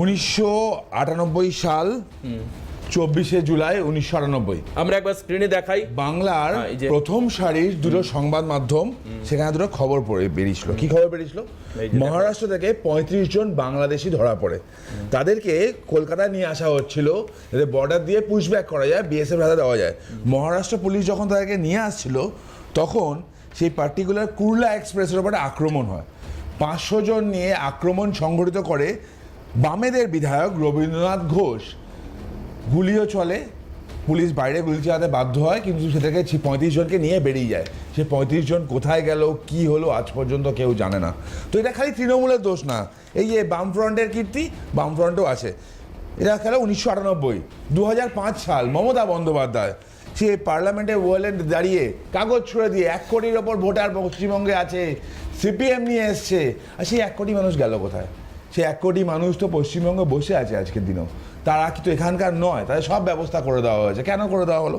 উনিশশো আটানব্বই সাল চব্বিশে জুলাই উনিশশো আটানব্বই। আমরা একবার স্ক্রিনে দেখাই। বাংলার হ্যাঁ, প্রথম সারির দুটো সংবাদ মাধ্যম সেখানে দুটো খবর পড়ে বেরিয়েছিল। কি খবর বেরিয়েছিল? মহারাষ্ট্র থেকে পঁয়ত্রিশ জন বাংলাদেশি ধরা পড়ে। তাদেরকে কলকাতায় নিয়ে আসা হচ্ছিল যাতে বর্ডার দিয়ে পুশব্যাক করা যায় বিএসএফ হাতে দেওয়া যায়। মহারাষ্ট্র পুলিশ যখন তাদেরকে নিয়ে আসছিল তখন সেই পার্টিকুলার কুর্লা এক্সপ্রেসের উপরে আক্রমণ হয়। পাঁচশো জন নিয়ে আক্রমণ সংঘটিত করে বামেদের বিধায়ক রবীন্দ্রনাথ ঘোষ। গুলিও চলে। পুলিশ বাইরে গুলি চালাতে বাধ্য হয়, কিন্তু সেটাকে পঁয়ত্রিশ জনকে নিয়ে বেরিয়ে যায়। সে পঁয়ত্রিশ জন কোথায় গেল, কি হলো, আজ পর্যন্ত কেউ জানে না। তো এটা খালি তৃণমূলের দোষ না। এই যে বামফ্রন্টের কীর্তি, বামফ্রন্টও আছে। এটা খেলা উনিশশো আটানব্বই। দু পাঁচ সাল মমতা বন্দ্যোপাধ্যায়। সে পার্লামেন্টে ওয়ালে দাঁড়িয়ে কাগজ ছুড়ে দিয়ে এক কোটির ওপর ভোটার পশ্চিমবঙ্গে আছে, সিপিএম নিয়ে এসছে। আর সেই এক কোটি মানুষ গেল কোথায়? সে এক কোটি মানুষ তো পশ্চিমবঙ্গে বসে আছে আজকের দিনেও। তারা কিন্তু এখানকার নয়, তাদের সব ব্যবস্থা করে দেওয়া হয়েছে। কেন করে দেওয়া হলো?